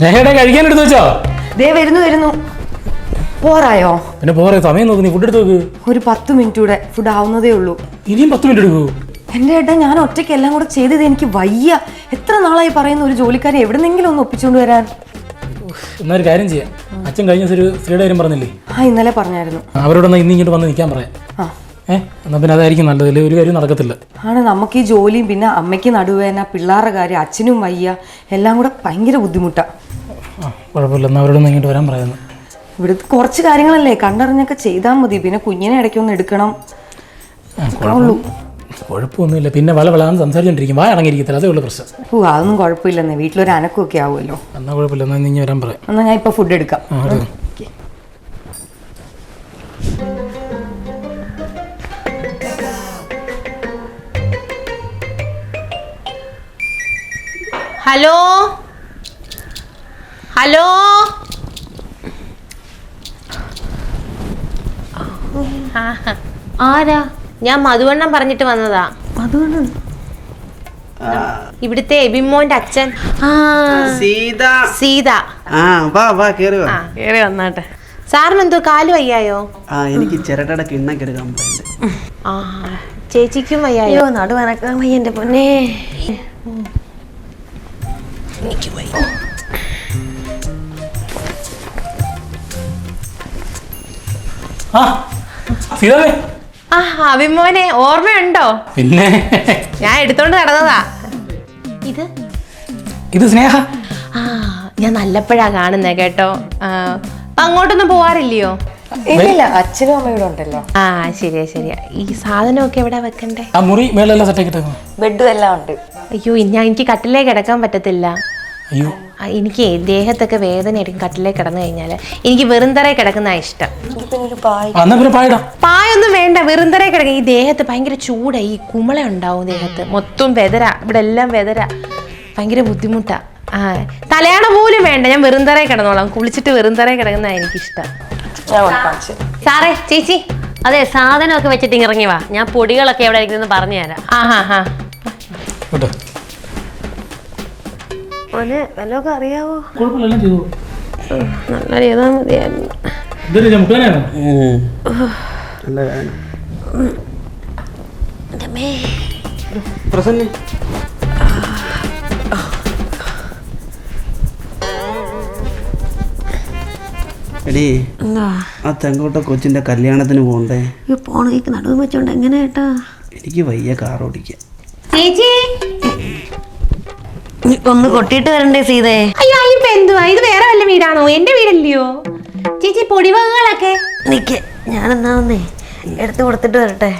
സ്നേഹയുടെ കഴിക്കാൻ എടുത്തു വെച്ചോ? ദേ വരുന്നു വരുന്നു. പോറായോ? പിന്നെ പോരെ സമയം നോക്ക് നീ ഫുഡ് എടുത്ത് നോക്ക്. ഒരു പത്ത് മിനിറ്റ് കൂടെ ഫുഡ് ആവുന്നതേ ഉള്ളൂ. ഇനിയും പത്ത് മിനിറ്റ് എടുക്കൂ. എന്റെ ഏട്ടാ ഞാൻ ഒറ്റയ്ക്ക് എല്ലാം കൂടെ ചെയ്തത് എനിക്ക് വയ്യ. എത്ര നാളായി പറയുന്ന ഒരു ജോലിക്കാരെ എവിടെന്നെങ്കിലും ഒന്ന് ഒപ്പിച്ചുകൊണ്ട് വരാൻ? എന്നാ ഒരു കാര്യം ചെയ്യാം. അച്ഛൻ കഴിഞ്ഞ ദിവസം ഒരു സ്ത്രീയുടെ കാര്യം പറഞ്ഞില്ലേ? ആ ഇന്നലെ പറഞ്ഞായിരുന്നു. അവരോട് ഇന്ന് ഇങ്ങോട്ട് വന്ന് നിൽക്കാൻ പറയാം. ആ. ഏ എന്നാ പിന്നെ അതായിരിക്കും നല്ലത് ഇല്ലേ ഒരു കാര്യം നടക്കത്തില്ല. ആണ് നമുക്ക് ഈ ജോലിയും പിന്നെ അമ്മയ്ക്ക് നടുവേന പിള്ളേരുടെ കാര്യം അച്ഛനും വയ്യ. എല്ലാം കൂടെ ഭയങ്കര ബുദ്ധിമുട്ടാണ് കുഴപ്പമില്ല. എന്നാൽ അവരോട് ഇങ്ങോട്ട് വരാൻ പറയുന്നു. ഇവിടെ കുറച്ച് കാര്യങ്ങളല്ലേ? കണ്ടറിഞ്ഞൊക്കെ ചെയ്താൽ മതി. പിന്നെ കുഞ്ഞിനെ ഇടയ്ക്കൊന്ന് എടുക്കണം. കുഴപ്പമൊന്നുമില്ല. പിന്നെ വല വളാന്ന് സംസാരിച്ചോണ്ടിരിക്കും. വാ അടങ്ങിയിരിക്കത്തില്ല. അതേ ഉള്ളൂ പ്രശ്നം. ഓ അതൊന്നും കുഴപ്പമില്ലെന്നേ. വീട്ടിലൊരു അനക്കമൊക്കെ ആവുമല്ലോ. എന്നാൽ കുഴപ്പമില്ല. എന്നാൽ ഇനി വരാൻ പറയാം. എന്നാൽ ഞാൻ ഇപ്പോൾ ഫുഡ് എടുക്കാം. ഹലോ? ഹലോ? ആരാ? ഞാൻ മധുവണ്ണം പറഞ്ഞിട്ട് വന്നതാ. മധുവണ്ണം ഇവിടുത്തെ എബിമോന്റെ അച്ഛൻ. ആ. സീത. സീത. ആ വാ വാ കേറി വാ. ആ കേറി വന്നാട്ടെ. സാറിന് എന്തോ കാൽ വയ്യായോ? ആ എനിക്ക് ചിരട്ടയുടെ കിണ്ണൊക്കെ എടുക്കാൻ ആ ചേച്ചിക്കും വയ്യായോ? നടുവനക്കാൻ വയ്യ എന്റെ പൊന്നേ. ആ സീതാമേ ആ അഭിമോനെ ഓർമ്മയുണ്ടോ? പിന്നെ. ഞാൻ എടുത്തോണ്ട് നടന്നതാ. ഇത്? ഇത് സ്നേഹ. ആ ഞാൻ നല്ലപ്പോഴാ കാണുന്നേ കേട്ടോ. ആ, അപ്പൊ അങ്ങോട്ടൊന്നും പോവാറില്ലയോ? ഇല്ല അച്ഛനും അമ്മയോടും ഉണ്ടല്ലോ. ആ ശരിയാ ശരിയാ. ഈ സാധനമൊക്കെ എവിടെ വെക്കണ്ടേ? ആ മുറി മേലെല്ലാം സെറ്റാക്കി ഇട്ടേക്കും ബെഡും എല്ലാം ഉണ്ട്. അയ്യോ ഞാൻ എനിക്ക് കട്ടിലേ കിടക്കാൻ പറ്റത്തില്ല. അയ്യോ. എനിക്ക് ദേഹത്തൊക്കെ വേദന എടുക്കും കട്ടിലേ കിടന്നു കഴിഞ്ഞാൽ എനിക്ക് വെറുന്തറേ കിടക്കുന്ന ഇഷ്ടം. പിന്നെ എന്നാ പായിടാം പായൊന്നും വേണ്ട വെറുന്തറേ കിടക്കുക ഈ ദേഹത്ത് ഭയങ്കര ചൂടാ ഈ കുമള ഉണ്ടാവും ദേഹത്ത്. മൊത്തം വെതര ഇവിടെ എല്ലാം വെതര. ഭയങ്കര ബുദ്ധിമുട്ടാ. ആ തലയാണ പോലും വേണ്ട ഞാൻ വെറുന്തറേ കിടന്നോളാം. കുളിച്ചിട്ട് വെറുന്തറേ കിടക്കുന്ന എനിക്കിഷ്ടം. കൊടുക്കാം സാറേ ചേച്ചി. അതെ സാധനമൊക്കെ വെച്ചിട്ട് ഇങ്ങ് ഇറങ്ങി വാ. ഞാൻ പൊടികളൊക്കെ എവിടെ ഇരിക്കുന്നു പറഞ്ഞു തരാം. ആ ഹാ. ഹാ കേട്ടോ മോനെ വല്ലതൊക്കെ അറിയാവോ? കുഴപ്പമില്ല ചെയ്തു? നല്ല ചെയ്താൽ മതിയായിരുന്നു എടീ ആ തെങ്കോട്ട കൊച്ചിന്റെ കല്യാണത്തിന് പോണ്ടേ? ഈ പോണേക്ക് നടുവ് വെച്ചോണ്ട് എങ്ങനെ ഏട്ടാ? എനിക്ക് വയ്യ കാർ ഓടിക്കാൻ ചേച്ചി ഒന്ന് കൊട്ടിട്ട് വരണ്ടേ സീതേ? അയ്യോ ഇപ്പൊ എന്തുവാ? ഇത് വേറെ വല്ല വീടാണോ? എന്റെ വീടല്ലയോ? ചേച്ചി പൊടിവകകളൊക്കെ നിക്ക്. ഞാനെന്നാ ഒന്നേ എടുത്തു കൊടുത്തിട്ട് വരട്ടെ.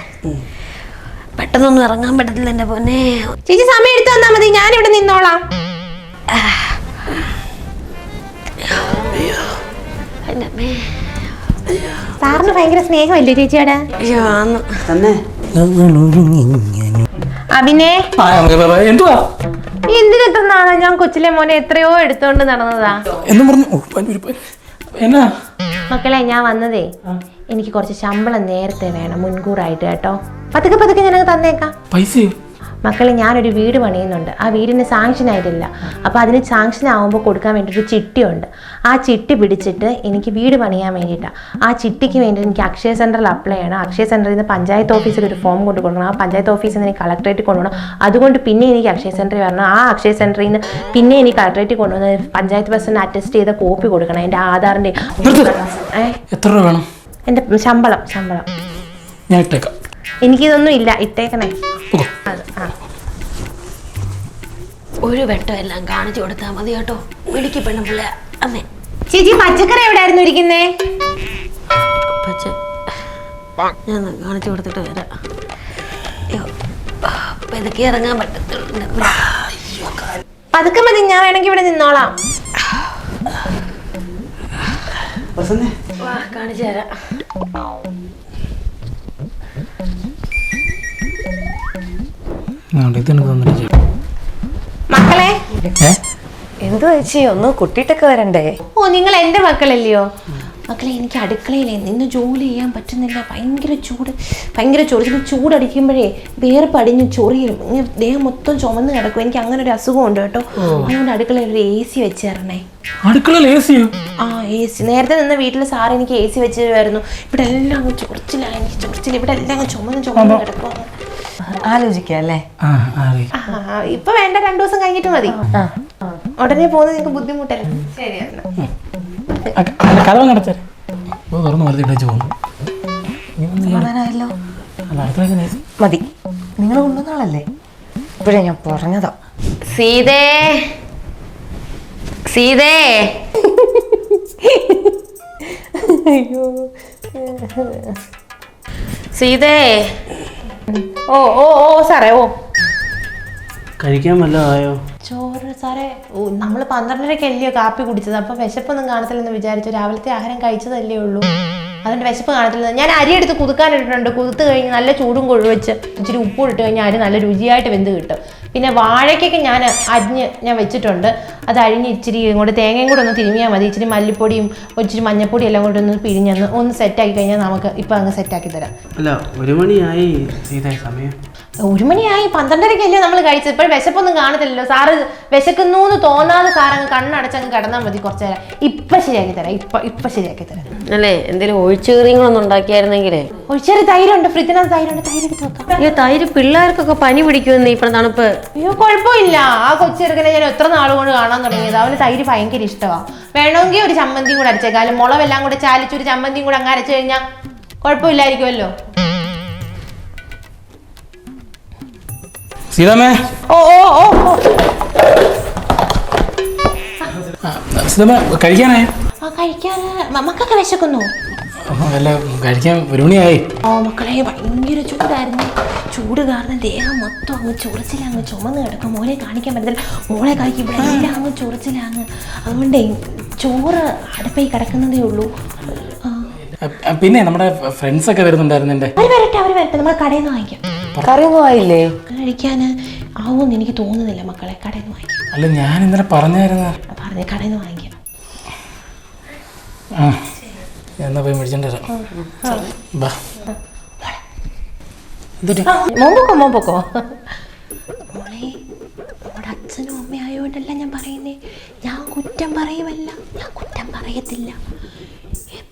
പെട്ടെന്നൊന്നും ഇറങ്ങാൻ പറ്റത്തില്ല എന്റെ പൊന്നെ. ചേച്ചി സമയം എടുത്തു തന്നാ മതി. ഞാൻ ഇവിടെ നിന്നോളാം. അമ്മേ സാറിന് ഭയങ്കര സ്നേഹമല്ലേ ചേച്ചിയോടെ? അയ്യോ ആന്ന്. തന്നെ. അഭിനേ. എന്തുവാ? എന്തിനെത്ര നാളെ ഞാൻ കൊച്ചിലെ മോനെ എത്രയോ എടുത്തോണ്ട് നടന്നതാ. എന്നും പറഞ്ഞു. ഓ, പനി, ഒരു പനി. എന്നാ? മക്കളെ ഞാൻ വന്നതേ എനിക്ക് കുറച്ച് ശമ്പളം നേരത്തെ വേണം മുൻകൂറായിട്ട് കേട്ടോ. പതുക്കെ പതുക്കെ ഞാൻ തന്നേക്കാം. പൈസയോ? മക്കളെ ഞാനൊരു വീട് പണിയുന്നുണ്ട്. ആ വീടിന് സാങ്ഷൻ ആയിട്ടില്ല. അപ്പോൾ അതിന് സാങ്ഷൻ ആകുമ്പോൾ കൊടുക്കാൻ വേണ്ടി ഒരു ചിട്ടിയുണ്ട്. ആ ചിട്ടി പിടിച്ചിട്ട് എനിക്ക് വീട് പണിയാൻ വേണ്ടിയിട്ടാണ് ആ ചിട്ടിക്ക് വേണ്ടി എനിക്ക് അക്ഷയ സെന്ററിൽ അപ്ലൈ ചെയ്യണം. അക്ഷയ സെന്ററിൽ നിന്ന് പഞ്ചായത്ത് ഓഫീസിൽ ഒരു ഫോം കൊണ്ട് കൊടുക്കണം. ആ പഞ്ചായത്ത് ഓഫീസിൽ നിന്ന് എനിക്ക് കളക്ടറേറ്റ് കൊണ്ടുപോകണം. അതുകൊണ്ട് പിന്നെ എനിക്ക് അക്ഷയ സെന്ററിൽ വരണം. ആ അക്ഷയ സെന്ററിൽ നിന്ന് പിന്നെ എനിക്ക് കളക്ടറേറ്റ് കൊണ്ടുവന്ന് പഞ്ചായത്ത് പ്രസിഡന്റ് അറ്റസ്റ്റ് ചെയ്ത കോപ്പി കൊടുക്കണം. എന്റെ ആധാറിന്റെ എത്ര രൂപ വേണം? എന്റെ ശമ്പളം ശമ്പളം. ഞാൻ ഇട്ടേക്കാം. എനിക്കിതൊന്നും ഇല്ല. ഇട്ടേക്കണേ. ഓ അത് ആ. ഒരു വെട്ടം എല്ലാം കാണിച്ചു കൊടുത്താൽ മതി കേട്ടോ. മിടുക്കി പെണ്ണുപിള്ള അമ്മേ. ചേച്ചി പച്ചക്കറി എവിടെയായിരുന്നു ഇരിക്കുന്നേ? പച്ച. ഞാൻ കാണിച്ചു കൊടുത്തിട്ട് വരാം. അയ്യോ. ഇറങ്ങാൻ പറ്റത്തില്ല. പതുക്കെ മതി ഞാൻ വേണമെങ്കിൽ ഇവിടെ നിന്നോളാം. കാണിച്ചു തരാം. ഇത് എനിക്ക് തന്നിട്ട് മക്കളെ? എന്തോ ചേച്ചി? ഒന്ന് കുട്ടിയിട്ടൊക്കെ വരണ്ടേ? ഓ നിങ്ങൾ എന്റെ മക്കളല്ലയോ? മക്കളെ എനിക്ക് അടുക്കളയിലേ നിന്ന് ജോലി ചെയ്യാൻ പറ്റുന്നില്ല. ഭയങ്കര ചൂട്. ഭയങ്കര ചൊറിച്ചിൽ ചൂടടിക്കുമ്പോഴേ വേർപ്പടിഞ്ഞ് ചൊറിയും. ഇങ്ങനെ ദേഹം മൊത്തം ചുമന്ന് കിടക്കും. എനിക്ക് അങ്ങനെ ഒരു അസുഖം ഉണ്ട് കേട്ടോ അതുകൊണ്ട് അടുക്കളയിൽ ഒരു എ സി വെച്ച് തരണേ അടുക്കളയിൽ എ ആ എ സി നേരത്തെ നിന്ന വീട്ടിൽ സാറ് എനിക്ക് എ സി വെച്ച് തരുമായിരുന്നു ഇവിടെ എല്ലാം അങ്ങ് ചൊറിച്ചില്ല എനിക്ക് ചൊറിച്ചില്ല ഇവിടെ എല്ലാം അങ്ങ് ചുമന്ന് ചുമന്ന് കിടക്കും ആലോചിക്കാം അല്ലേ? ആ ആ ഇപ്പൊ വേണ്ട രണ്ടു ദിവസം കഴിഞ്ഞിട്ട് മതി. ഉടനെ പോകുന്നത് നിങ്ങൾക്ക് ബുദ്ധിമുട്ടല്ലേ? ശരി എന്നാ. അല്ല കഥ നടത്തേ തുറന്ന് ഇട്ടു പോകുന്നു. മതി. നിങ്ങൾ കൊണ്ടുവന്നാളല്ലേ? ഇപ്പോഴേ ഞാൻ പറഞ്ഞതാ. സീതേ! സീതേ! സീതേ! ഓ ഓ ഓ സാറേ ഓ. കഴിക്കാൻ വല്ലതായോ ചോറ് സാറേ ഓ നമ്മൾ പന്ത്രണ്ടരയ്ക്ക് അല്ലയോ കാപ്പി കുടിച്ചത്. അപ്പൊ വിശപ്പൊന്നും കാണത്തില്ലെന്ന് വിചാരിച്ചു രാവിലത്തെ ആഹാരം കഴിച്ചതല്ലേ ഉള്ളൂ. അതുകൊണ്ട് വിശപ്പ് കാണത്തില്ല. ഞാൻ അരി എടുത്ത് കുതുക്കാനിട്ടിട്ടുണ്ട് കുതുത്ത് കഴിഞ്ഞ് നല്ല ചൂടും കൊഴുവച്ച് ഇച്ചിരി ഉപ്പ് ഇട്ട് കഴിഞ്ഞാൽ അരി നല്ല രുചിയായിട്ട് വെന്ത് കിട്ടും. പിന്നെ വാഴയ്ക്കൊക്കെ ഞാൻ അരിഞ്ഞ് ഞാൻ വെച്ചിട്ടുണ്ട്. അത് അരിഞ്ഞ് ഇച്ചിരി ഇങ്ങോട്ട് തേങ്ങയും കൂടെ ഒന്ന് തിരുമിയാൽ മതി. ഇച്ചിരി മല്ലിപ്പൊടിയും ഇച്ചിരി മഞ്ഞപ്പൊടിയും എല്ലാം കൂടെ ഒന്ന് പിഴിഞ്ഞൊന്ന് ഒന്ന് സെറ്റാക്കി കഴിഞ്ഞാൽ നമുക്ക് ഇപ്പം അങ്ങ് സെറ്റ് ആക്കി തരാം. അല്ല ഒരു മണിയായി സമയം. ഒരു മണിയായി പന്ത്രണ്ടരക്കല്ലേ നമ്മൾ കഴിച്ചത്. ഇപ്പോഴും വിശപ്പൊന്നും കാണത്തില്ലല്ലോ. സാറ് വിശക്കുന്നു എന്ന് തോന്നാതെ സാർ അങ്ങ് കണ്ണടച്ചങ്ങ് കിടന്നാൽ മതി കുറച്ച് നേരം ഇപ്പൊ ശരിയാക്കി തരാം. ഇപ്പൊ ഇപ്പൊ ശരിയാക്കി തരാം. അല്ലേ? എന്തെങ്കിലും ഒഴിച്ചുകറികളൊന്നും ഉണ്ടാക്കിയായിരുന്നെങ്കിലേ? ഒഴിച്ചേറി തൈരുണ്ട്. ഫ്രിഡ്ജിനകത്ത് തൈരുണ്ട്. തൈര് എടുത്ത് വെക്കാം. ഈ തൈര് പിള്ളേർക്കൊക്കെ പനി പിടിക്കുമെന്ന് ഇപ്പം തണുപ്പ്. അയ്യോ കുഴപ്പമില്ല. ആ കൊച്ചിറക്കനെ ഞാൻ എത്ര നാൾ കൊണ്ട് കാണാൻ തുടങ്ങിയത്. അവന് തൈര് ഭയങ്കര ഇഷ്ടമാണ് വേണമെങ്കിൽ ഒരു ചമ്മന്തിയും കൂടെ അരച്ചേക്കാലും മുളവെല്ലാം കൂടെ ചാലിച്ചൊരു ചമ്മന്തിയും കൂടെ അങ്ങ് അരച്ചു കഴിഞ്ഞാൽ കുഴപ്പമില്ലായിരിക്കുമല്ലോ. സീതാമേ ഓ ഓ ഓ സീതാമേ കഴിക്കാനായോ ആ കഴിക്കാൻ മക്കൾക്ക് വിശക്കുന്നു. അല്ല കഴിക്കാൻ ഒരു മണിയായി. ഓ മക്കളെ ഭയങ്കര ചൂടായിരുന്നു. ചൂട് കാരണം ദേഹം മൊത്തം അങ്ങ് ചൊറിച്ചില അങ്ങ് ചുമന്ന് കിടക്കും. മോനെ കാണിക്കാൻ പറ്റത്തില്ല. മോളെ കാണിക്കും ഇവിടെ എല്ലാം അങ്ങ് ചൊറിച്ചിലാങ്ങ്. അതുകൊണ്ടേ ചോറ് അടുപ്പായി കിടക്കുന്നതേ ഉള്ളൂ. പിന്നെ നമ്മുടെ ഫ്രണ്ട്സ് ഒക്കെ വരുന്നുണ്ടായിരുന്നു വരട്ടെ അവർ വരട്ടെ. നമ്മൾ കടയിൽ നിന്ന് വാങ്ങിക്കാം. കറിയൊന്നും ആയില്ലേ കഴിക്കാൻ ആവുമെന്ന് എനിക്ക് തോന്നുന്നില്ല മക്കളെ. കടയിൽ നിന്ന് വാങ്ങിക്കാം. അല്ല ഞാൻ ഇന്നലെ പറഞ്ഞായിരുന്നു പറഞ്ഞ കടയിൽ നിന്ന് വാങ്ങിക്കാം. ആ എന്നാ പോയി മേടിച്ചോണ്ട് വരാം. ബാ. എന്തുട്ടി മോമ്പൊക്കോ മോമ്പൊക്കോ. മോളെ നമ്മുടെ അച്ഛനും ഞാൻ പറയുന്നേ. ഞാൻ കുറ്റം പറയുമല്ല. ഞാൻ കുറ്റം പറയത്തില്ല.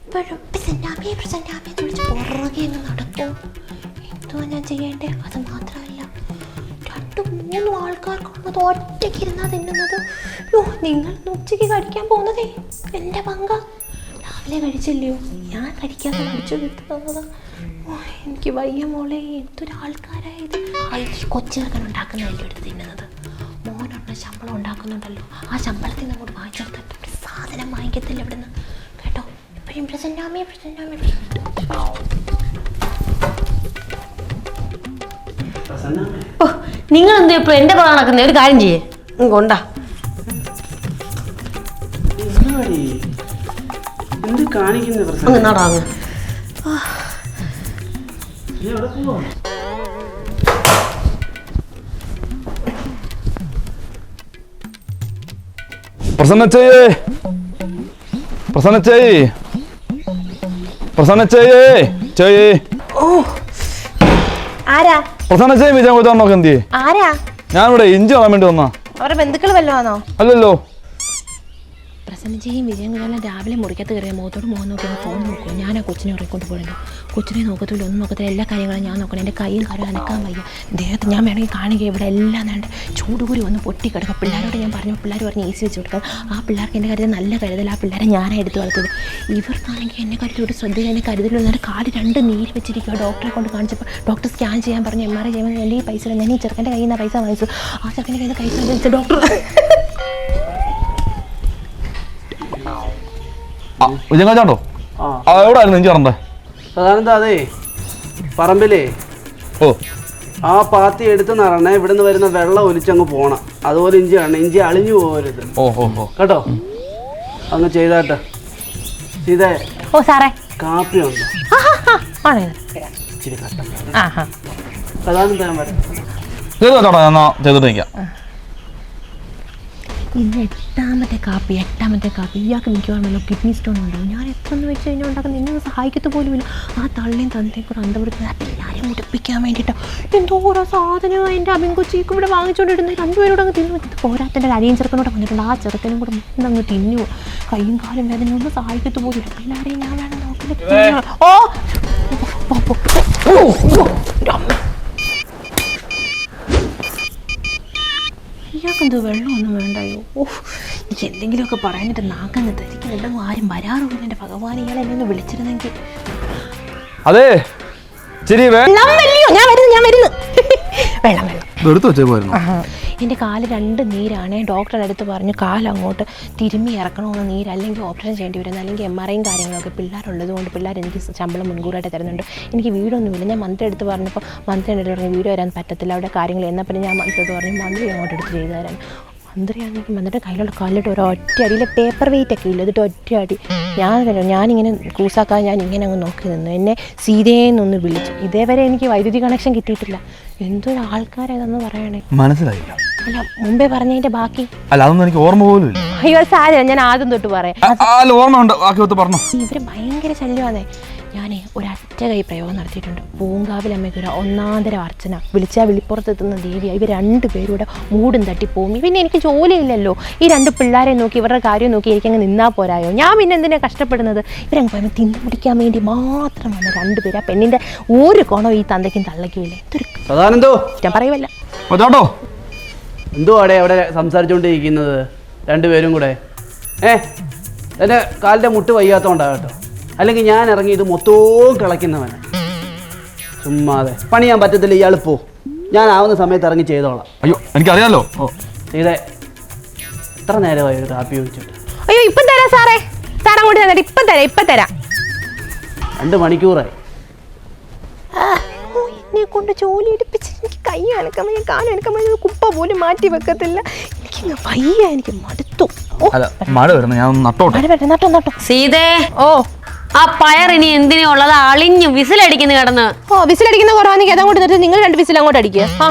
എപ്പോഴും പ്രസന്നാമേ പ്രസന്നാമേ എന്ന് വിളിച്ച് പുറകെ അങ്ങ് നടക്കും എന്തുവാ ഞാൻ ചെയ്യേണ്ടേ? അത് മാത്രമല്ല രണ്ടു മൂന്നും ആൾക്കാർക്കുള്ളത് ഒറ്റയ്ക്ക് ഇരുന്നാ തിന്നുന്നത്. യോ നിങ്ങൾ ഉച്ചയ്ക്ക് കഴിക്കാൻ പോകുന്നതേ? എന്റെ പങ്ക. രാവിലെ കഴിച്ചില്ലയോ? ഞാൻ കഴിക്കാതെ കഴിച്ചു കിട്ടുന്നത്. എനിക്ക് വയ്യ മോളെ എന്തൊരാൾക്കാരായത് ഈ ഉണ്ടാക്കുന്ന എന്റെ അടുത്ത് തിന്നുന്നത്. മോനുള്ള ശമ്പളം ഉണ്ടാക്കുന്നുണ്ടല്ലോ. ആ ശമ്പളത്തിൽ നിന്ന് അങ്ങോട്ട് വാങ്ങിച്ചെടുത്തിട്ട് സാധനം വാങ്ങിക്കത്തില്ല ഇവിടുന്ന്. കേട്ടോ ഇപ്പോഴും പ്രസന്നാമേ പ്രസന്നാമേ പ്രസന്നമേ ഓ നിങ്ങൾ എന്ത് ഇപ്പോൾ എന്റെ പുറം നടക്കുന്നേ? ഒരു കാര്യം ചെയ്യേ. കൊണ്ടാ. എന്തുവാടി? എന്ത് കാണിക്കുന്ന പ്രസന്ന അങ്ങ് നടാ അങ്ങ്. നീ എവിടെ പോവാ? പ്രസന്നച്ചേയേ പ്രസന്നച്ചേയേ പ്രസന്നച്ചേയേ ചേയേ ആരാ? പ്രസന്നച്ചേയും വിജയം കൊടുത്താൽ എന്തിയേ ആരാ? ഇവിടെ ഇഞ്ചി വാങ്ങാൻ വേണ്ടി വന്നാ. അവരുടെ ബന്ധുക്കൾ വല്ലതാണോ അല്ലല്ലോ. പ്രസന്നജയും വിജയം കുഞ്ഞെല്ലാം രാവിലെ മുറിക്കത്ത് കയറിയ മുഖത്തോട് മുഖം നോക്കി ഫോൺ നോക്കും. ഞാൻ ആ കൊച്ചിനെ ഉറക്കൊണ്ട് പോകണല്ലോ കൊച്ചിനെ നോക്കത്തില്ല ഒന്നും നോക്കത്തില്ല. എല്ലാ കാര്യങ്ങളും ഞാൻ നോക്കണം. എന്റെ കൈയും കാര്യം അനക്കാൻ വയ്യ. ദേഹത്ത് ഞാൻ വേണമെങ്കിൽ കാണുക ഇവിടെ എല്ലാം നേണ്ട ചൂടുകൂരി പൊട്ടി പൊട്ടിക്കിടക്കുക പിള്ളേരോട് ഞാൻ പറഞ്ഞു പിള്ളേർ പറഞ്ഞ് ഈസി വെച്ച് കൊടുക്കാം. ആ പിള്ളേർക്ക് എന്റെ കാര്യത്തിൽ നല്ല കരുതൽ ആ പിള്ളേരെ ഞാനാണ് എടുത്ത് വളർത്തത് ഇവർക്കാണെങ്കിൽ എന്നെ കാര്യത്തിൽ ഒരു ശ്രദ്ധ എന്നെ കരുതലുള്ള എന്നിട്ട് കാൽ രണ്ട് നീര് വെച്ചിരിക്കുക ഡോക്ടറെ കൊണ്ട് കാണിച്ചപ്പോൾ ഡോക്ടർ സ്കാൻ ചെയ്യാൻ പറഞ്ഞു. എം ആർ ഐ ചെയ്യുമ്പോൾ എന്റെ ഈ പൈസ ഞാൻ ഈ ചെറുക്കന്റെ കയ്യിൽ നിന്ന് പൈസ വാങ്ങിച്ചു. ആ ചെറുക്കന്റെ കയ്യിൽ നിന്ന് പൈസ വാങ്ങിച്ചു ഡോക്ടർ ഇതെങ്ങാണ്ടോ എവിടെ ആയിരുന്നു ഇഞ്ചി പ്രധാനത അതെ പറമ്പിലേ. ഓ. ആ പാത്തി എടുത്ത് നിറണേ ഇവിടുന്ന് വരുന്ന വെള്ളം ഒലിച്ചങ്ങ് പോണം. അതുപോലെ ഇഞ്ചി ആണ് ഇഞ്ചി അളിഞ്ഞു പോകരുത്. ഓ ഓ ഓ. കേട്ടോ? അങ്ങ് ചെയ്താട്ടെ. ഇതേ ഓ സാറേ. കാപ്പി ഉണ്ടോ ഇച്ചിരി കട്ട ആ ഹാ പ്രധാനം തരാൻ വരാം ചെയ്ത് ഞാൻ ചെയ്തിട്ട് നിൽക്കാം ഇന്ന് എട്ടാമത്തെ കാപ്പി എട്ടാമത്തെ കാപ്പി. ഇയാൾക്ക് മിക്കവാറും വല്ല കിഡ്നി സ്റ്റോൺ ഉണ്ടാവും. ഞാൻ എത്ര എന്ന് വെച്ച് കഴിഞ്ഞാൽ ഉണ്ടാക്കുന്ന നിന്നെ സഹായിക്കത്ത് പോലുമില്ല ആ തള്ളിയും തന്തയും കൂടെ അന്തപുരത്ത് എല്ലാവരെയും മുടിപ്പിക്കാൻ വേണ്ടിയിട്ട് എന്തോ ഓരോ സാധനം എന്റെ അബിൻകൊച്ചിക്ക് ഇവിടെ വാങ്ങിച്ചുകൊണ്ടിരുന്ന രണ്ടുപേരോട് അങ്ങ് തിന്നു വെച്ചത് പോരാത്തന്റെ അരിയും ചെറുക്കനോട് വന്നിട്ടുണ്ട് ആ ചെറുക്കനും കൂടെ അങ്ങ് തിന്നു കൈയും കാലും വേദന ഒന്നും സഹായിക്കത്ത് പോലും എല്ലാവരെയും ഞാൻ വേണം നോക്കില്ല ഓ! ഇയാൾക്കെന്തോ വെള്ളമൊന്നും വേണ്ടായോ ഓ എനിക്ക് എന്തെങ്കിലുമൊക്കെ പറയാനിട്ട് നാക്കങ്ങ് ധരിക്കുന്നുണ്ടെങ്കിൽ ആരും വരാറുമില്ല. എന്റെ ഭഗവാൻ ഇയാളെ എന്നെ ഒന്ന് വിളിച്ചിരുന്നെങ്കിൽ. അതെ ശരി വെള്ളം വല്ലയോ ഞാൻ വരുന്നു ഞാൻ വരുന്നു. വെള്ളം വെള്ളം എടുത്ത് എന്റെ കാൽ രണ്ട് നീരാണ്. ഡോക്ടറുടെ അടുത്ത് പറഞ്ഞു കാൽ അങ്ങോട്ട് തിരുമ്മി ഇറക്കണമെന്ന് നീര് അല്ലെങ്കിൽ ഓപ്പറേഷൻ ചെയ്യേണ്ടി വരുന്നത് അല്ലെങ്കിൽ എം ആർ ഐയും കാര്യങ്ങളൊക്കെ പിള്ളേരുള്ളത് കൊണ്ട് പിള്ളേർ എനിക്ക് ശമ്പളം മുൻകൂറായിട്ട് തരുന്നുണ്ട്. എനിക്ക് വീടൊന്നുമില്ല ഞാൻ മന്ത്രി എടുത്ത് പറഞ്ഞപ്പോൾ മന്ത്രി എന്റെ അടുത്ത് പറഞ്ഞു വീട് വരാൻ പറ്റത്തില്ല അവിടെ കാര്യങ്ങൾ. പിന്നെ ഞാൻ മന്ത്രിയോട് പറഞ്ഞു മന്ത്രി അങ്ങോട്ട് എടുത്ത് ചെയ്തു തരാൻ. മന്ത്രിയാണെങ്കിൽ മന്ത്രിയുടെ കയ്യിലുള്ള കാലിലിട്ട് ഒരു ഒറ്റ അടിയിലെ പേപ്പർ വെയിറ്റ് ഒക്കെ ഇല്ല. ഇതിട്ട് ഒറ്റ അടി. ഞാൻ വരും ഞാനിങ്ങനെ കൂസാക്കാൻ ഞാൻ ഇങ്ങനെ അങ്ങ് നോക്കി നിന്നു. എന്നെ സീതേന്നൊന്ന് വിളിച്ചു. ഇതേവരെ എനിക്ക് വൈദ്യുതി കണക്ഷൻ കിട്ടിയിട്ടില്ല. എന്തൊരു ആൾക്കാരതെന്ന് പറയണേ. മനസ്സിലായില്ല. അല്ല മുമ്പേ പറഞ്ഞതിന്റെ ബാക്കി. അല്ല അതൊന്നും എനിക്ക് ഓർമ്മ പോലും അയ്യോ സാരം ഞാൻ ആദ്യം തൊട്ട് പറയാം. ഓർമ്മ ഉണ്ട്. ബാക്കി പറഞ്ഞു. ഇവർ ഭയങ്കര ശല്യമാണേ ഞാനേ ഒരറ്റ കൈ പ്രയോഗം നടത്തിയിട്ടുണ്ട്. പൂങ്കാവിലമ്മയ്ക്ക് ഒരു ഒന്നാന്തര അർച്ചന. വിളിച്ചാൽ വിളിപ്പുറത്തെത്തുന്ന ദേവിയ. ഇവർ രണ്ടുപേരുടെ മൂടും തട്ടി പോകും. പിന്നെ എനിക്ക് ജോലിയില്ലല്ലോ. ഈ രണ്ട് പിള്ളേരെ നോക്കി ഇവരുടെ കാര്യം നോക്കി എനിക്കങ്ങ് നിന്നാൽ പോരായോ? ഞാൻ പിന്നെ എന്തിനാണ് കഷ്ടപ്പെടുന്നത്? ഇവരങ്ങ് പോയി തിന്നു പിടിക്കാൻ വേണ്ടി മാത്രം വന്ന രണ്ടുപേര് ആ പെണ്ണിന്റെ ഒരു കോണോ ഈ തന്തയ്ക്കും തള്ളക്കില്ലേ ഇല്ല എന്തൊരു സദാനന്ദോ ഞാൻ പറയുമല്ല എന്തോ അവിടെ അവിടെ സംസാരിച്ചുകൊണ്ടിരിക്കുന്നത് രണ്ടുപേരും കൂടെ. ഏ എന്റെ കാലിന്റെ മുട്ട് വയ്യാത്തോണ്ടാ കേട്ടോ. അല്ലെങ്കിൽ ഞാൻ ഇറങ്ങി ഇത് മൊത്തവും കിളയ്ക്കുന്നവൻ ചുമ്മാതെ. പണിയാൻ പറ്റത്തില്ല ഇയാൾ പോ. ഞാൻ ആവുന്ന സമയത്ത് ഇറങ്ങി ചെയ്തോളാം. അയ്യോ എനിക്കറിയാലോ. ഓ ചെയ്തേ എത്ര നേരമായി ഒരു കാപ്പി ചോദിച്ചിട്ട് അയ്യോ ഇപ്പം തരാം സാറേ. സാർ അങ്ങോട്ട് തന്നിട്ട് ഇപ്പം തരാം ഇപ്പം തരാം. രണ്ട് മണിക്കൂറായി. എന്നെ കൊണ്ട് ജോലി എടുപ്പിച്ച് എനിക്ക് കൈ അനക്കാൻ വയ്യ കാലം അനക്കാൻ കുപ്പ പോലും മാറ്റി വെക്കത്തില്ല. എനിക്ക് വയ്യ എനിക്ക് മടുത്തു. അല്ല മഴ വരുന്നു. ഞാൻ നട്ടോട്ടെ? നട്ടോ നട്ടോ. സീതേ. ഓ. ആ പയർ ഇനി എന്തിനാ ഉള്ളത്? അളിഞ്ഞു വിസിലടിക്കുന്നു കിടന്ന്. ഓ വിസിലടിക്കുന്ന കുറവാണെങ്കിൽ അതങ്ങോട്ട് നിർത്തി. നിങ്ങൾ രണ്ട് വിസിൽ അങ്ങോട്ട് അടിക്കുക ആ.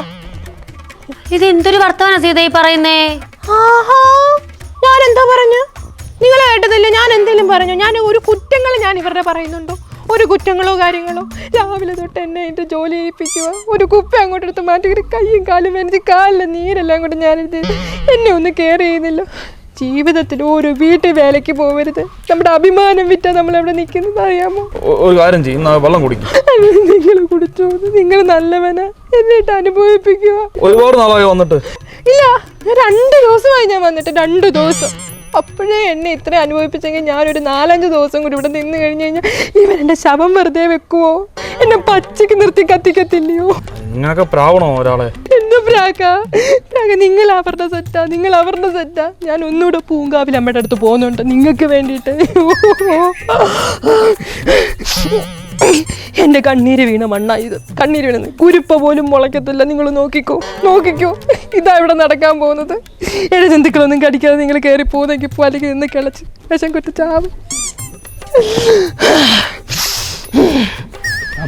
ഇത് എന്തൊരു വർത്തമാന സീത ഈ പറയുന്നേ? ആഹാ ഞാൻ എന്താ പറഞ്ഞു? നിങ്ങൾ കേട്ടതില്ല? ഞാൻ എന്തെങ്കിലും പറഞ്ഞു? ഞാൻ ഒരു കുറ്റങ്ങൾ ഞാൻ ഇവരുടെ പറയുന്നുണ്ടോ? ഒരു കുറ്റങ്ങളോ കാര്യങ്ങളോ? രാവിലെ തൊട്ട് എന്നെ എന്റെ ജോലി ചെയ്യിപ്പിക്കുക. ഒരു കുപ്പ അങ്ങോട്ട് എടുത്ത് മാറ്റി. കയ്യും കൈയും കാലും എനിക്ക് കാലിലെ നീരെല്ലാം അങ്ങോട്ട് ഞാനെടുത്ത് എന്നെ ഒന്ന് കെയർ ചെയ്യുന്നില്ല. ജീവിതത്തിൽ ഒരു വീട്ടിൽ വേലയ്ക്ക് പോകരുത് നമ്മുടെ അഭിമാനം വിറ്റാ നമ്മൾ അവിടെ നിൽക്കുന്നത് അറിയാമോ ഒരു കാര്യം ചെയ്യും വെള്ളം കുടിക്കും. നിങ്ങൾ കുടിച്ചോ. നിങ്ങൾ നല്ലവനാ. എന്നിട്ട് അനുഭവിപ്പിക്കുക ഒരുപാട് നാളായി വന്നിട്ട്. ഇല്ല രണ്ട് ദിവസമായി ഞാൻ വന്നിട്ട് രണ്ട് ദിവസം. അപ്പോഴേ എന്നെ ഇത്ര അനുഭവിപ്പിച്ചെങ്കിൽ ഞാനൊരു നാലഞ്ച് ദിവസം കൂടി ഇവിടെ നിന്ന് കഴിഞ്ഞു കഴിഞ്ഞാൽ ഇവൻ എന്റെ ശവം വെറുതെ വെക്കുവോ? എന്നെ പച്ചയ്ക്ക് നിർത്തി കത്തിക്കത്തില്ലയോ? നിങ്ങൾക്ക് പ്രാവണോ ഒരാളെ? എന്ത് പ്രാക്ക പ്രാക്ക നിങ്ങൾ അവരുടെ സെറ്റാ നിങ്ങൾ അവരുടെ സെറ്റാ. ഞാൻ ഒന്നുകൂടെ പൂങ്കാവിൽ അമ്മയുടെ അടുത്ത് പോകുന്നുണ്ട്. നിങ്ങൾക്ക് വേണ്ടിയിട്ട്. എന്റെ കണ്ണീര് വീണ മണ്ണായത് കണ്ണീര് വീണത്. കുരുപ്പ പോലും മുളയ്ക്കത്തില്ല. നിങ്ങൾ നോക്കിക്കോ. നോക്കിക്കോ. ഇതാ ഇവിടെ നടക്കാൻ പോകുന്നത്. എന്റെ ജന്തുക്കളൊന്നും കടിക്കാതെ നിങ്ങൾ കയറി പോകുന്നെങ്കിൽ പോ. അല്ലെങ്കിൽ നിന്ന് കിളച്ച്. വിഷം കുറ്റിച്ചാവും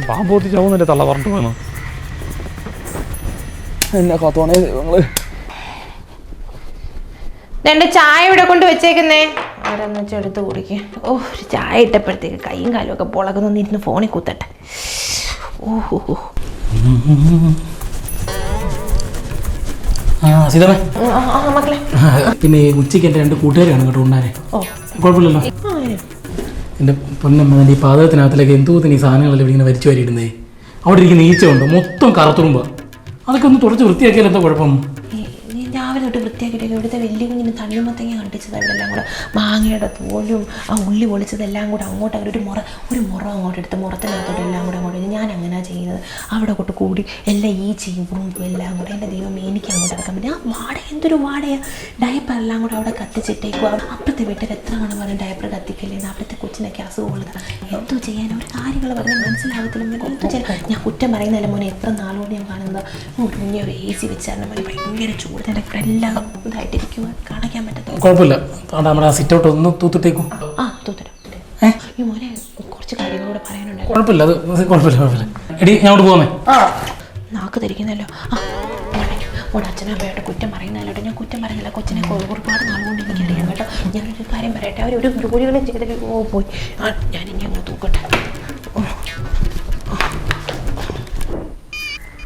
പാമ്പോത്തി ചാവുന്നില്ല തള്ള പറഞ്ഞു പോയെന്ന് എന്നെ കാത്തോണേ ദൈവങ്ങൾ. രണ്ട് ചായ ഇവിടെ കൊണ്ട് വെച്ചേക്കുന്നേ? ആരാന്ന് വെച്ചാൽ എടുത്ത് കുടിക്കുക ഓ ഒരു ചായ ഇട്ടപ്പോഴത്തേക്ക് കൈയും കാലും ഒക്കെ പൊളകുന്നു ഇരുന്ന് ഫോണിൽ കുത്തട്ടെ. ഓഹോ. സീതമേ പിന്നെ ഈ ഉച്ചയ്ക്ക് എന്റെ രണ്ട് കൂട്ടുകാരാണ് കേട്ടോ ഉണ്ടാരെ ഓ. കുഴപ്പമില്ലല്ലോ. എന്റെ പൊന്നമ്മ ഈ പാതകത്തിനകത്തിലേക്ക് എന്തോ തന്നെ ഈ സാധനങ്ങളെല്ലാം ഇവിടെ ഇങ്ങനെ വരിച്ചു വരിയിടുന്നേ. അവിടെ ഇരിക്കുന്ന ഈച്ച ഉണ്ട് മൊത്തം കറുത്തുറുമ്പ. അതൊക്കെ ഒന്ന് തുടച്ച് വൃത്തിയാക്കിയാൽ എന്താ കുഴപ്പം? നീ രാവിലെ തൊട്ട് വൃത്തിയാക്കിയിട്ടേക്ക് ഇവിടുത്തെ വലിയ കുഞ്ഞിന് തണ്ണിമത്തങ്ങ കണ്ടിച്ചത് എല്ലാം കൂടെ മാങ്ങയുടെ തോലും ആ ഉള്ളി പൊളിച്ചതെല്ലാം കൂടെ അങ്ങോട്ട് അവരൊരു മുറ ഒരു മുറ അങ്ങോട്ട് എടുത്ത് മുറത്തിനകത്തോട്ട് എല്ലാം കൂടെ അങ്ങോട്ട് ഞാൻ അങ്ങനെ ചെയ്യുന്നത് അവിടെ കൊണ്ട് കൂടി എല്ലാം ഈ ചീവും എല്ലാം കൂടെ എന്റെ ദൈവം എനിക്ക് അങ്ങോട്ട് അടക്കാൻ പറ്റും. ആ വാട എന്തൊരു വാടയാ ഡയപ്പർ എല്ലാം കൂടെ അവിടെ കത്തിച്ചിട്ടേക്കും അപ്പുറത്തെ വീട്ടിൽ എത്ര കണ പറഞ്ഞു ഡയപ്പർ കത്തിക്കല്ലേന്ന് അവിടുത്തെ കൊച്ചിനൊക്കെ അസുഖമുള്ളത് എന്തോ ചെയ്യാൻ ഒരു കാര്യങ്ങൾ പറഞ്ഞ്. മനസ്സിലാകത്തില്ല എന്തോ ചെയ്യാൻ? ഞാൻ കുറ്റം പറയുന്നില്ല മോനെ എത്ര നാളുകൊണ്ട് ഞാൻ കാണുന്നത്? ഒരു എ സി വെച്ചായിരുന്നു മോനെ ഭയങ്കര ചൂട്. എല്ലാം ഇതായിട്ടിരിക്കുക കാണിക്കാൻ പറ്റത്തില്ല കുഴപ്പമില്ല. നമ്മുടെ ആ സിറ്റ് ഔട്ട് ഒന്ന് തൂത്തിട്ടേക്കും. ആ തോത്തരം ഈ മോനെ കുറച്ച് കാര്യങ്ങളോട് പറയാനുണ്ട്. കുഴപ്പമില്ല അത് കുഴപ്പമില്ല കുഴപ്പമില്ല. എടി ഞാൻ അങ്ങോട്ട് പോകാമേ നാക്ക് തിരിക്കുന്നല്ലോ. ആ മോടെ അച്ഛനും അമ്മയോട്ട് കുറ്റം പറയുന്നല്ലോ ഞാൻ കുറ്റം പറയുന്നില്ല. കൊച്ചിനെ ഒരുപാട് നാളുകൊണ്ട് കൊണ്ട് എനിക്കറിയാം കേട്ടോ. ഞാനൊരു കാര്യം പറയട്ടെ. അവർ ഒരു ജോലികളും ചെയ്തിട്ട് ഓ പോയി. ആ ഞാനിനി അങ്ങ് തൂക്കട്ടെ.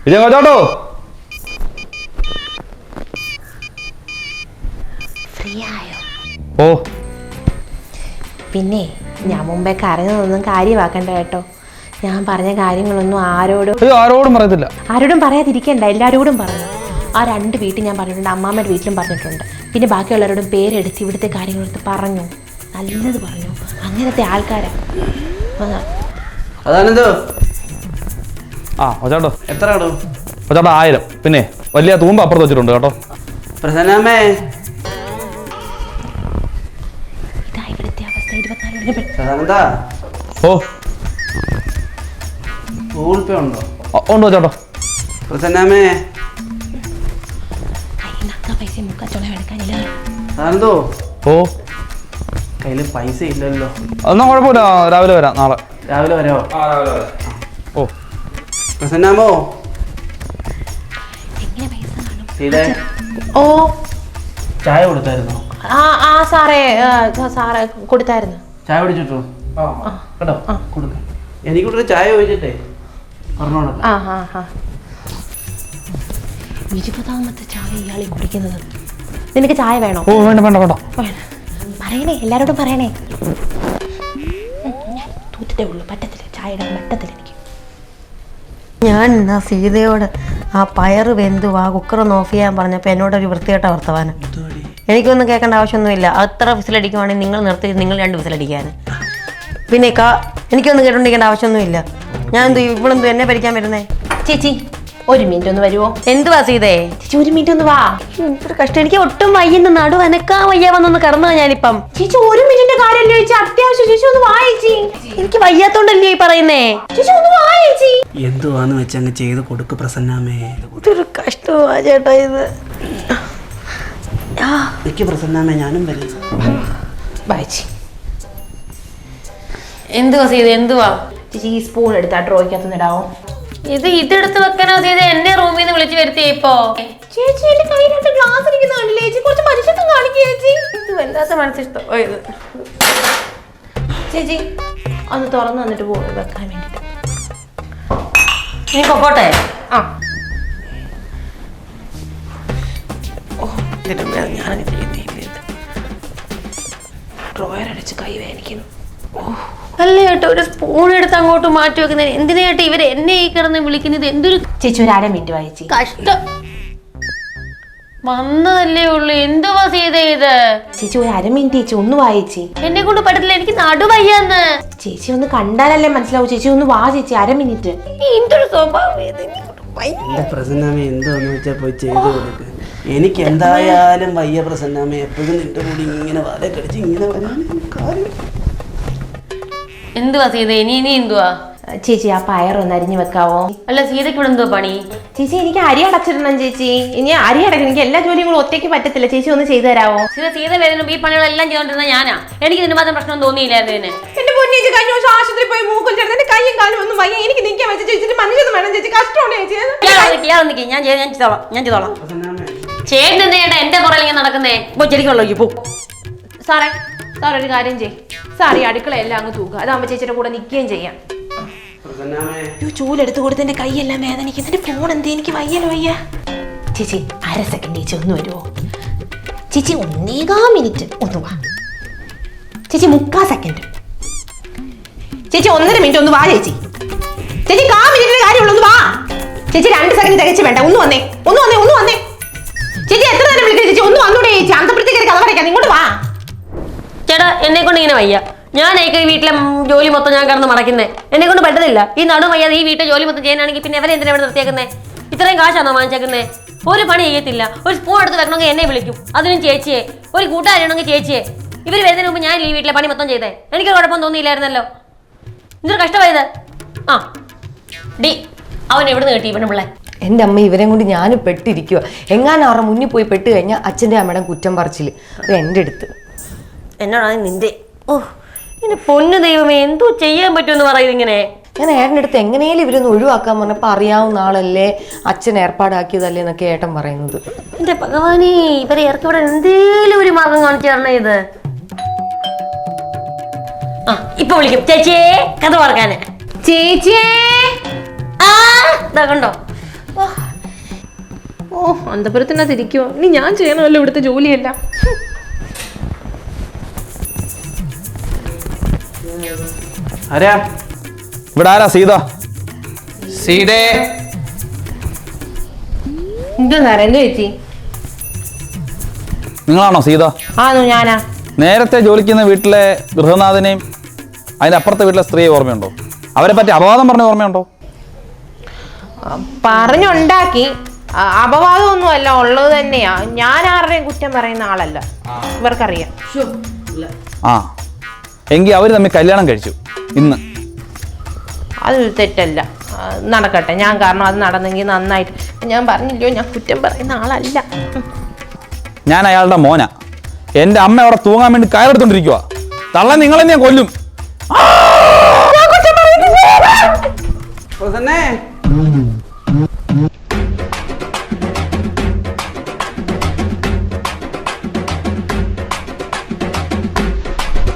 ഇതെങ്ങോട്ടോ പിന്നെ ഞാൻ മുമ്പേ കരഞ്ഞതൊന്നും കാര്യമാക്കണ്ട കേട്ടോ. ഞാൻ പറഞ്ഞ കാര്യങ്ങളൊന്നും ആരോടും അയ്യോ ആരോടും പറയത്തില്ല. ആരോടും പറയാതിരിക്കണ്ട എല്ലാരോടും പറഞ്ഞു ആ രണ്ട് വീട്ടിൽ ഞാൻ പറഞ്ഞിട്ടുണ്ട് അമ്മാമ്മയുടെ വീട്ടിലും പറഞ്ഞിട്ടുണ്ട്. പിന്നെ ബാക്കിയുള്ളവരോടും പേരെടുത്ത് ഇവിടുത്തെ കാര്യങ്ങളെടുത്ത് പറഞ്ഞു. നല്ലത് പറഞ്ഞു. അങ്ങനത്തെ ആൾക്കാരെ. ആ, അതാണെന്തോ ആ കോച്ചാട്ടോ എത്ര ആടോ കോച്ചാട്ടോ ആയിരം. പിന്നെ വലിയ തൂമ്പ് അപ്പുറത്ത് വെച്ചിട്ടുണ്ട് കേട്ടോ. പ്രസന്നമ്മേ. സദാനന്ദ ഓ. ഗൂഗിൾ പേ ഉണ്ടോ? കോച്ചാട്ടോ പ്രസന്നമ്മേ. കയ്യിൽ പൈസ മുക്കച്ചോളം എടുക്കാനില്ല. സദാനന്ദോ ഓ. കയ്യിൽ പൈസ ഇല്ലല്ലോ. എന്നാ കുഴപ്പമില്ല. രാവിലെ വരാം നാളെ. രാവിലെ വരാമോ ഓ. പ്രസന്നാമോ എങ്ങനെ പൈസ കാണും? സീതേ ഓ ചായ കൊടുത്തായിരുന്നോ? ആ ആ സാറേ ആ, സാറേ കൊടുത്തായിരുന്നു. ചായ കുടിച്ചിട്ടോ കേട്ടോ കൊടുക്ക. എനിക്കൂട്ടൊരു ചായ ഒഴിച്ചിട്ടേ. പറഞ്ഞോളാം ആ ആ ആ. ഇരുപതാമത്തെ ചായ ഇയാളീ കുടിക്കുന്നത്. നിനക്ക് ചായ വേണോ? ഓ വേണ്ട വേണ്ട വേണ്ട. പറയണേ എല്ലാരോടും പറയണേ. തൂത്തിട്ടേ ഉള്ളൂ. പറ്റത്തില്ല. ചായ ഇടാൻ പറ്റത്തില്ല എനിക്ക്. ഞാൻ എന്നാ സീതയോട് ആ പയറ് വെന്തു ആ കുക്കറൊന്ന് ഓഫ് ചെയ്യാൻ പറഞ്ഞപ്പോൾ എന്നോടൊരു വൃത്തികെട്ട വർത്തമാനം. എനിക്കൊന്നും കേൾക്കേണ്ട ആവശ്യമൊന്നുമില്ല. അത്ര വിസിലടിക്കുവാണെങ്കിൽ നിങ്ങൾ നിർത്തി നിങ്ങൾ രണ്ട് വിസിലടിക്കാൻ. പിന്നെ കാ എനിക്കൊന്നും കേട്ടോണ്ടിരിക്കേണ്ട ആവശ്യമൊന്നുമില്ല. ഞാൻ എന്തു ഇവളെന്തു എന്നെ ഭരിക്കാൻ വരുന്നേ? ചേച്ചി ഒരു മിനിറ്റ് ഒന്ന് വരുമോ എന്തുവാ സീതേ? ചേച്ചി ഒരു മിനിറ്റ് ഒന്ന് വാ. ഒരു കഷ്ടം. എനിക്ക് ഒട്ടും വയ്യുന്ന നടു അനക്കാ വയ്യ വന്നൊന്ന് കിടന്നു ഞാനിപ്പം. ചേച്ചി ഒരു മിനിറ്റിന്റെ കാര്യം ചോദിച്ചാൽ അത്യാവശ്യം ചേച്ചി ഒന്ന് വാ ചേച്ചി. എനിക്ക് വയ്യാത്തോണ്ടല്ലേ ഈ പറയുന്നേ? ചേച്ചി ഒന്ന് വാ ചേച്ചി. എന്തുവാന്ന് വെച്ചങ്ങ് ചെയ്ത് കൊടുക്ക് പ്രസന്നാമേ. ഇതൊരു കഷ്ടമാ ചേട്ടാ ഇത്. എനിക്ക് പ്രസന്നാമേ ഞാനും വരും. വായിച്ചി എന്തുവാ ചെയ്ത് എന്തുവാ? ചേച്ചി ഈ സ്പൂൺ എടുത്താ ആ ഡ്രോയ്ക്കകത്ത് ഇടാവോ? ഇത് ഇതെടുത്ത് വെക്കാനോ ചെയ്ത് എന്റെ റൂമിൽ നിന്ന് വിളിച്ചു വരുത്തിയ ഇപ്പോ. ചേച്ചി എന്റെ കയ്യിലോട്ട് ഗ്ലാസ് ഇരിക്കുന്ന കണ്ടില്ലേ? ചേച്ചി കുറച്ച് മനുഷ്യത്വം കാണിക്കുക ചേച്ചി. ഇത് വല്ലാത്ത മനസ്സിഷ്ടം ഓ, ഇത്. ചേച്ചി ഒന്ന് തുറന്നു വന്നിട്ട് പോകും വെക്കാൻ വേണ്ടിട്ട്. നീ പൊക്കോട്ടെ? ആ. ഞാനങ്ങനെ ചെയ്യുന്നില്ല ഡ്രോയർ അടിച്ച് കൈ വേനിക്കുന്നു അല്ല ചേട്ടാ ഒരു സ്പൂൺ എടുത്ത് അങ്ങോട്ട് മാറ്റി വെക്കുന്നത് എന്തിനാ ചേട്ടാ ഇവർ എന്നെ ഈ കിടന്ന് വിളിക്കുന്നത്? എന്തൊരു ചേച്ചി ഒരു അര മിനിറ്റ് വായിച്ചു. കഷ്ടം. വന്നതല്ലേ ഉള്ളു. എന്തുവാ സീത ഇത്? ചേച്ചി ഒരു അര മിനിറ്റ് ചേച്ചി ഒന്ന് വായിച്ചി. എന്നെ കൊണ്ട് പറ്റത്തില്ല എനിക്ക് നടുവയ്യാന്ന്. ചേച്ചി ഒന്ന് കണ്ടാലല്ലേ മനസ്സിലാവും. ചേച്ചി ഒന്ന് വാ ചേച്ചി അര മിനിറ്റ്. എന്തൊരു സ്വഭാവം. എന്റെ പ്രസന്നാമേ എന്തുവാന്ന് വെച്ചാൽ പോയി ചെയ്തു കൊടുക്ക്. എനിക്ക് എന്തായാലും വയ്യ പ്രസന്നമ്മ. എപ്പോഴും നിന്റെ കൂടി ഇങ്ങനെ വല കടിച്ച് ഇങ്ങനെ വരാൻ എന്തുവാ സീത? ഇനി ഇനി എന്തുവാ? ചേച്ചി ആ പയർ ഒന്ന് അരിഞ്ഞു വെക്കാവോ? അല്ല സീതയ്ക്ക് ഇവിടെ എന്തോ പണി? ചേച്ചി എനിക്ക് അരി അടച്ചിടണം ചേച്ചി. ഇനി അരി അടക്കണം. എനിക്ക് എല്ലാ ജോലിയും കൂടെ ഒറ്റയ്ക്ക് പറ്റത്തില്ല. ചേച്ചി ഒന്ന് ചെയ്തു തരാവോ? സീത സീത വരുന്നു ഈ പണികളെല്ലാം ചെയ്തോണ്ടിരുന്ന ഞാനാ. എനിക്ക് ഇതിന് മാത്രം പ്രശ്നം തോന്നിയില്ലായിരുന്നു ഇതിന്. എന്റെ പൊന്നേച്ചി കഴിഞ്ഞ ദിവസം ആശുപത്രി പോയി മൂക്കും ചേർന്ന് എന്റെ കൈയും കാലും ഒന്നും വയ്യ. എനിക്ക് നിൽക്കാൻ വെച്ച് ചേച്ചി മനുഷ്യൻ വേണം ചേച്ചി. കഷ്ടമാണ് ചേച്ചി. ഞാൻ ചെയ്ത്- ഞാൻ ചെയ്തോളാം. ഞാൻ ചെയ്തോളാം. പ്രസന്നാമേ ചേട്ടൻ എന്താ ചേട്ടാ എന്റെ പുറകിൽ ഇങ്ങനെ നടക്കുന്നേ? ഇപ്പൊ ചെടിക്കുള്ളൂ പോ. സാറേ സാർ ഒരു കാര്യം ചെയ് സാർ ഈ അടുക്കളയെല്ലാം അങ്ങ് തൂക്കുക അതാകുമ്പോ ചേച്ചിയുടെ കൂടെ നിൽക്കുകയും ചെയ്യാം. പ്രസന്നാമേ. അയ്യോ ചൂലെടുത്ത് കൊടുത്ത് എന്റെ കൈയെല്ലാം വേദനിക്കും. എന്റെ ഫോൺ എന്തേ? എനിക്ക് വയ്യല്ലോ വയ്യ. ചേച്ചി അര സെക്കൻഡ് ചേച്ചി ഒന്ന് വരുമോ ചേച്ചി ഒന്നേകാ മിനിറ്റ് ഒന്ന് വാ. ചേച്ചി മുക്കാ സെക്കൻഡ് ചേച്ചി ഒന്നര മിനിറ്റ് ഒന്ന് വാ ചേച്ചി. ചേച്ചി കാ മിനിറ്റിന്റെ കാര്യമുള്ളൂ ഒന്ന് വാ. ചേച്ചി രണ്ട് സെക്കൻഡ് തികച്ച് വേണ്ട. ഒന്ന് വന്നേ. ഒന്ന് വന്നേ ഒന്ന് വന്നേ. ചേച്ചി എത്ര നേരം വിളിക്കുന്നു ചേച്ചി? ഒന്ന് വന്നൂടെ ചേച്ചി. അന്തപ്പുറത്തേക്ക് കഥ പറയാം. ഇങ്ങോട്ട് വാ. ചേട്ടാ എന്നെ കൊണ്ട് ഇങ്ങനെ വയ്യ. ഞാനേക്ക് വീട്ടിലെ ജോലി മൊത്തം ഞാൻ കിടന്ന് മടക്കുന്നേ. എന്നെ കൊണ്ട് പറ്റത്തില്ല. ഈ നടു വയ്യാതെ ഈ വീട്ടിലെ ജോലി മൊത്തം ചെയ്യാനാണെങ്കിൽ പിന്നെ എവരെ എന്തിനാണ് ഇവിടെ നിർത്തിയേക്കുന്നേ? ഇത്രയും കാശാണോ വാങ്ങിച്ചേക്കുന്നേ? ഒരു പണി ചെയ്യത്തില്ല. ഒരു സ്പൂൺ എടുത്ത് വെക്കണമെങ്കിൽ എന്നെ വിളിക്കും. അതിനും ചേച്ചിയെ. ഒരു കൂട്ടുകാരാണെങ്കിൽ ചേച്ചിയെ. ഇവർ വരുന്നതിന് മുമ്പ് ഞാൻ ഈ വീട്ടിലെ പണി മൊത്തം ചെയ്തേ. എനിക്ക് കുഴപ്പം തോന്നിയില്ലായിരുന്നല്ലോ. എന്തൊരു കഷ്ടമായത്. ആ. ഡി അവൻ എവിടെ നിന്ന് കിട്ടി ഇവനെ പിള്ളേ? എന്റെ അമ്മ ഇവരെയും കൊണ്ട് ഞാൻ പെട്ടിരിക്കുക എങ്ങാനും അവരുടെ മുന്നിൽ പോയി പെട്ട് കഴിഞ്ഞാൽ അച്ഛന്റെ അമ്മയുടെ കുറ്റം പറച്ചിൽ അത് എന്റെ അടുത്ത്. എന്നോടാണ് നിന്റെ. ഓ എന്റെ പൊന്നു ദൈവമേ എന്തോ ചെയ്യാൻ പറ്റുമെന്ന് പറയും ഇങ്ങനെ. ഞാൻ ഏട്ടന്റെ അടുത്ത് എങ്ങനെയും ഇവരൊന്ന് ഒഴിവാക്കാൻ പറഞ്ഞപ്പോൾ അറിയാവുന്ന ആളല്ലേ അച്ഛൻ ഏർപ്പാടാക്കിയതല്ലേ എന്നൊക്കെ ഏട്ടൻ പറയുന്നത്. എന്റെ ഭഗവാനെ ഇവരെ ഇറക്കി വിടാൻ എന്തേലും ഒരു മാർഗം കാണിച്ചു തരണേ ഇത്? ആ ഇപ്പൊ വിളിക്കും. ചേച്ചിയെ കഥ പറക്കാന് ചേച്ചിയേ! ആ ഇതാ കണ്ടോ? ഓ. അന്തപുരത്തിനകത്ത് ഇരിക്കുവോ ഇനി ഞാൻ ചെയ്യണമല്ലോ ഇവിടുത്തെ ജോലിയെല്ലാം. ആരാ? ഇവിടെ ആരാ സീത? സീതേ? എന്തോ സാറേ എന്തോ ചേച്ചി നിങ്ങളാണോ സീത? ആണോ ഞാനാ? നേരത്തെ ജോലിക്കുന്ന വീട്ടിലെ ഗൃഹനാഥനെയും അതിന്റെ അപ്പുറത്തെ വീട്ടിലെ സ്ത്രീയെ ഓർമ്മയുണ്ടോ? അവരെ പറ്റി അപവാദം പറഞ്ഞ ഓർമ്മയുണ്ടോ? പറഞ്ഞുണ്ടാക്കി. അപവാദം അപവാദമൊന്നും അല്ല ഉള്ളത് തന്നെയാ. ഞാൻ ആരുടെയും കുറ്റം പറയുന്ന ആളല്ല. ഇവർക്കറിയാം. ആ. എങ്കിൽ അവർ തമ്മിൽ കല്യാണം കഴിച്ചു. ഇന്ന്. അത് തെറ്റല്ല. നടക്കട്ടെ. ഞാൻ കാരണം അത് നടന്നെങ്കിൽ നന്നായിട്ട്. ഞാൻ പറഞ്ഞില്ലയോ? ഞാൻ കുറ്റം പറയുന്ന ആളല്ല. ഞാൻ അയാളുടെ മോന. എന്റെ അമ്മ അവിടെ തൂങ്ങാൻ വേണ്ടി കയറെടുത്തോണ്ടിരിക്കുക തള്ള നിങ്ങളെ ഞാൻ കൊല്ലും പ്രസന്നേ Mm-hmm.